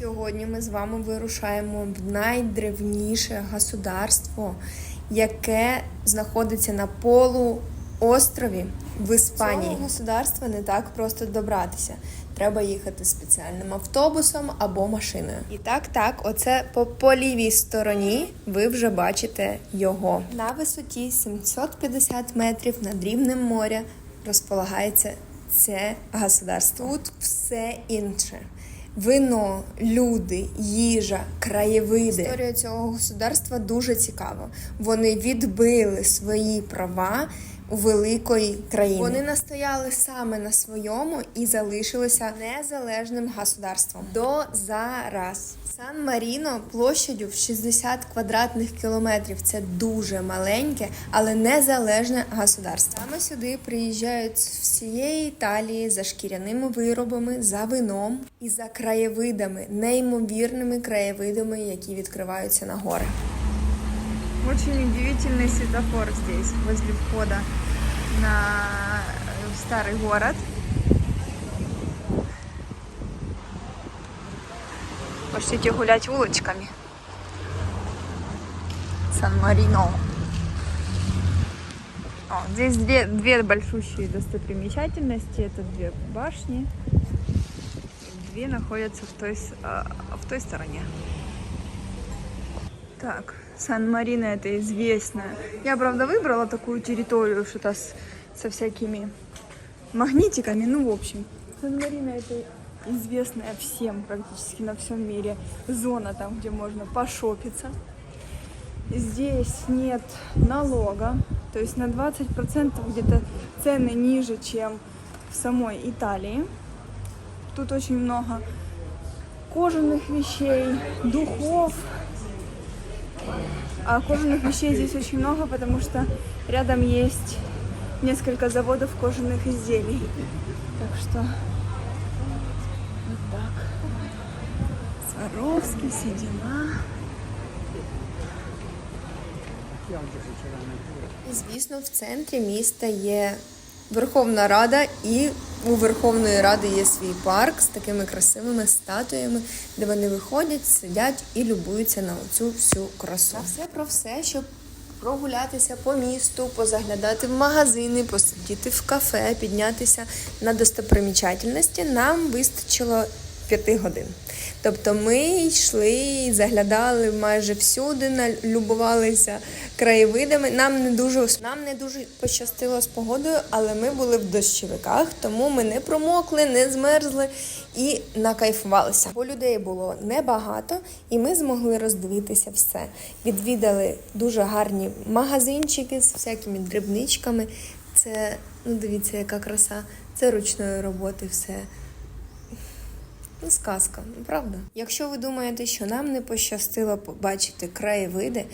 Сьогодні ми з вами вирушаємо в найдревніше государство, яке знаходиться на полуострові в Іспанії. Цього государства не так просто добратися. Треба їхати спеціальним автобусом або машиною. І так, так, оце по, по лівій стороні ви вже бачите його. На висоті 750 метрів над рівнем моря розполагається це государство. Тут все інше. Вино, люди, їжа, краєвиди. Історія цього государства дуже цікава. Вони відбили свої права великої країни. Вони настояли саме на своєму і залишилися незалежним государством до зараз. Сан Маріно площадю в 60 квадратних кілометрів. Це дуже маленьке, але незалежне государство. Саме сюди приїжджають з всієї Італії за шкіряними виробами, за вином і за краєвидами, неймовірними краєвидами, які відкриваються на гори. Очень удивительный светофор здесь, возле входа на в старый город. Пошлите гулять улочками. Сан-Марино. Здесь две, две большущие достопримечательности. Это две башни. Две находятся в той, а, в той стороне. Так, Сан-Марино это известно. Я, правда, выбрала такую территорию, что-то с- со всякими магнитиками. Ну, в общем, Сан-Марино это известная всем практически на всем мире зона, там, где можно пошопиться. Здесь нет налога, то есть на 20% где-то цены ниже, чем в самой Италии. Тут очень много кожаных вещей, духов, а кожаных вещей здесь очень много, потому что рядом есть несколько заводов кожаных изделий. Так что вот так. Сваровский, все дела. Звісно, в центрі міста є Верховна Рада, і у Верховної Ради є свій парк з такими красивими статуями, де вони виходять, сидять і любуються на оцю всю красу. А все про все, щоб прогулятися по місту, позаглядати в магазини, посидіти в кафе, піднятися на достопримічательності, нам вистачило п'яти годин. Тобто ми йшли, заглядали майже всюди, на- любувалися краєвидами. Нам не дуже нам не дуже пощастило з погодою, але ми були в дощовиках, тому ми не промокли, не змерзли і накайфувалися. Бо людей було небагато, і ми змогли роздивитися все. Відвідали дуже гарні магазинчики з всякими дрібничками. Це ну дивіться, яка краса. Це ручної роботи все. Ну, сказка, ну правда. Якщо ви думаєте, що нам не пощастило побачити краєвиди,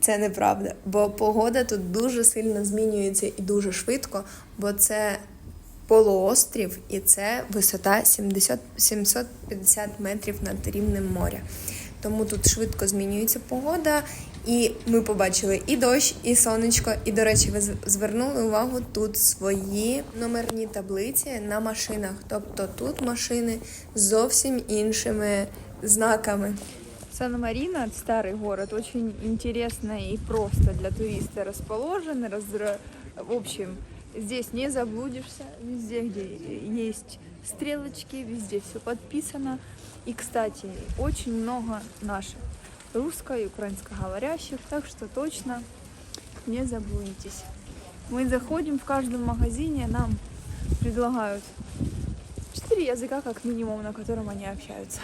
це неправда, бо погода тут дуже сильно змінюється і дуже швидко, бо це полуострів і це висота 70, 750 метрів над рівнем моря. Тому тут швидко змінюється погода, і ми побачили і дощ, і сонечко. І, до речі, ви звернули увагу тут свої номерні таблиці на машинах. Тобто тут машини з зовсім іншими знаками. Сан-Марино, старый город, очень интересно и просто для туриста расположен. Разра- В общем, здесь не заблудишься, везде, где есть стрелочки, везде все подписано. И, кстати, очень много наших русско- и украинскоговорящих, так что точно не заблудитесь. Мы заходим в каждом магазине, нам предлагают четыре языка как минимум, на котором они общаются.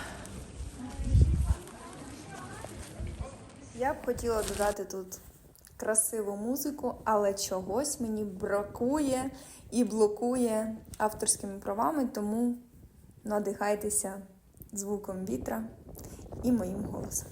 Я б хотіла додати тут красиву музику, але чогось мені бракує і блокує авторськими правами, тому надихайтеся звуком вітра і моїм голосом.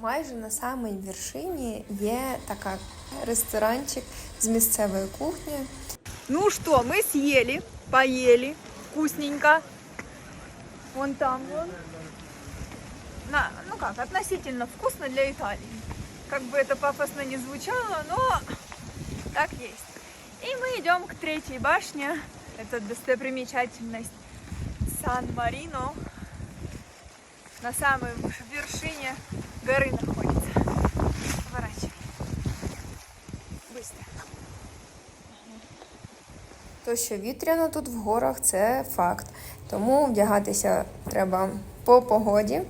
Майже на самій вершині є така ресторанчик з місцевої кухні. Ну что, мы съели, поели, вкусненько. Вон там вон. На, ну как, относительно вкусно для Италии. Как бы это пафосно не звучало, но так есть. И мы идем к третьей башне. Это достопримечательность Сан-Марино. На самой вершине горы находится. Поворачивай. Быстро. То, що вітряно тут в горах, це факт. Тому вдягатися треба по погоді.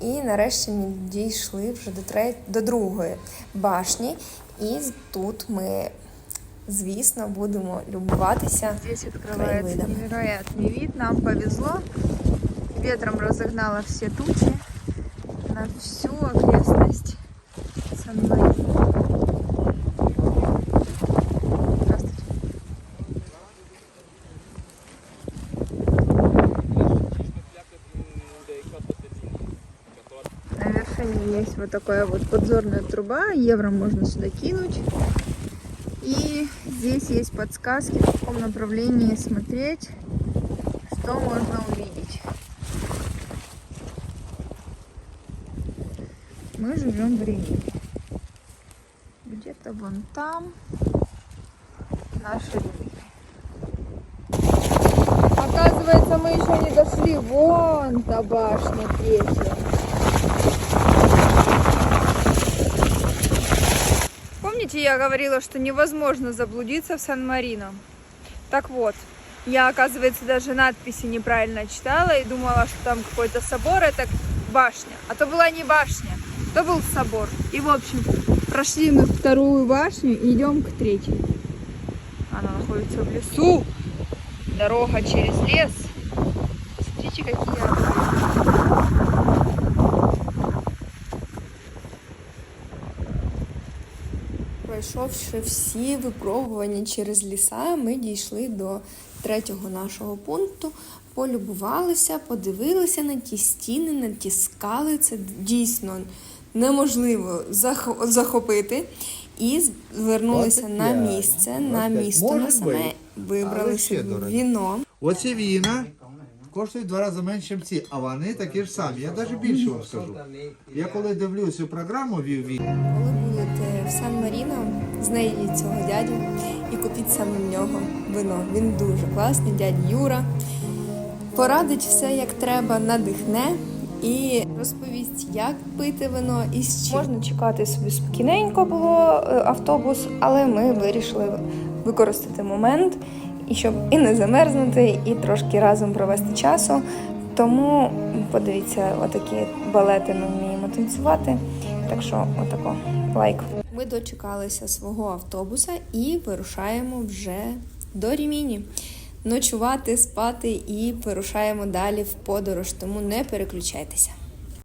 І нарешті ми дійшли вже до, тре... до другої башні. І з- тут ми, звісно, будемо любуватися. Здесь открывается краеведом. невероятный вид. Нам повезло. Ветром разогнало все тучи На всю окрестность Сан-Марино. На вершине есть вот такая вот подзорная труба. Евро можно сюда кинуть. И здесь есть подсказки, в каком направлении смотреть, что можно увидеть. Мы живем в Риме. Где-то вон там наши Римляне. Оказывается, мы еще не дошли. Вон та башня третья. Помните, я говорила, что невозможно заблудиться в Сан-Марино? Так вот, я, оказывается, даже надписи неправильно читала и думала, что там какой-то собор, это башня. А то была не башня, то был собор. И, в общем, прошли мы вторую башню и идем к третьей. Она находится в лесу. Дорога через лес. Смотрите, какие огромные. Пройшовши всі випробування через ліса, ми дійшли до третього нашого пункту. Полюбувалися, подивилися на ті стіни, на ті скали. Це дійсно неможливо захопити. І звернулися на місце, на місто, на саме бути. вибрали Але ще собі дорого. віно. Оці віна коштують два рази менше, ніж ці, а вони такі ж самі. Я навіть більше вам скажу. Я коли дивлюся програму вів він. Коли будете в Сан Маріно, знайдіть цього дядю і купіть саме в нього вино. Він дуже класний, дядь Юра. Порадить все як треба, надихне і розповість, як пити вино і з чим. Можна чекати собі спокійненько було е, автобус, але ми вирішили використати момент, і щоб і не замерзнути, і трошки разом провести часу. Тому подивіться, отакі балети ми вміємо танцювати. Так що, отако, лайк. Ми дочекалися свого автобуса і вирушаємо вже до Ріміні. Ночувати, спати і вирушаємо далі в подорож, тому не переключайтеся.